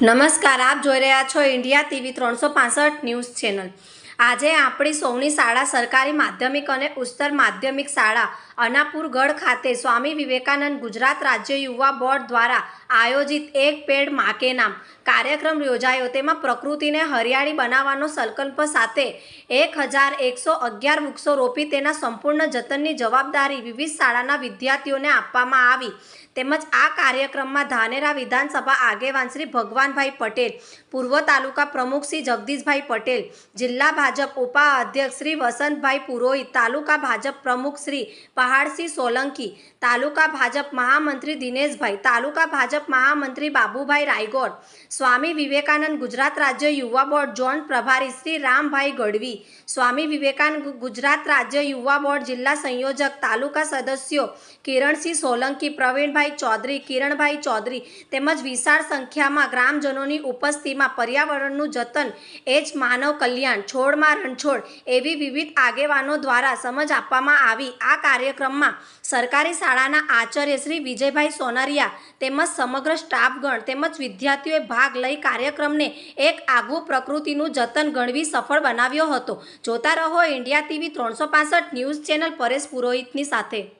નમસ્કાર આપ જોઈ રહ્યા છો ઇન્ડિયા ટીવી ત્રણસો ન્યૂઝ ચેનલ. આજે આપણી સૌની શાળા સરકારી માધ્યમિક અને ઉચ્ચતર માધ્યમિક શાળા અનાપુરગઢ ખાતે સ્વામી વિવેકાનંદ ગુજરાત રાજ્ય યુવા બોર્ડ દ્વારા આયોજિત એક પેડ માકે નામ કાર્યક્રમ યોજાયો. તેમાં પ્રકૃતિને હરિયાળી બનાવવાનો સંકલ્પ સાથે એક હજાર એકસો અગિયાર વૃક્ષો રોપી તેના સંપૂર્ણ જતનની જવાબદારી વિવિધ શાળાના વિદ્યાર્થીઓને આપવામાં આવી. તેમજ આ કાર્યક્રમમાં ધાનેરા વિધાનસભા આગેવાન શ્રી ભગવાનભાઈ પટેલ, પૂર્વ તાલુકા પ્રમુખ શ્રી જગદીશભાઈ પટેલ, જિલ્લા ભાજપ ઉપાધ્યક્ષ શ્રી વસંતભાઈ પુરોહિત, તાલુકા ભાજપ પ્રમુખ શ્રી પહાડસિંહ સોલંકી, તાલુકા ભાજપ મહામંત્રી દિનેશભાઈ, તાલુકા ભાજપ મહામંત્રી બાબુભાઈ રાયગોડ સ્વામી વિવેકાનંદ ગુજરાત રાજ્ય યુવા બોર્ડ ઝોન પ્રભારી શ્રી રામભાઈ ગઢવી, સ્વામી વિવેકાનંદ ગુજરાત રાજ્ય યુવા બોર્ડ જિલ્લા સંયોજક તાલુકા સદસ્યો કિરણસિંહ સોલંકી, પ્રવીણભાઈ ચૌધરી, કિરણભાઈ ચૌધરી તેમજ વિશાળ સંખ્યામાં ગ્રામજનોની ઉપસ્થિતિમાં પર્યાવરણનું જતન એ જ માનવ કલ્યાણ છોડમાં રણછોડ એવી વિવિધ આગેવાનો દ્વારા સમજ આપવામાં આવી. આ કાર્યક્રમમાં સરકારી શાળાના આચાર્ય શ્રી વિજયભાઈ સોનરિયા તેમજ સમગ્ર સ્ટાફગણ તેમજ વિદ્યાર્થીઓએ ભાગ લઈ કાર્યક્રમને એક આગવું પ્રકૃતિનું જતન ગણવી સફળ બનાવ્યો હતો. જોતા રહો, ઇન્ડિયા ટીવી ત્રણસો ન્યૂઝ ચેનલ પરેશ પુરોહિતની સાથે.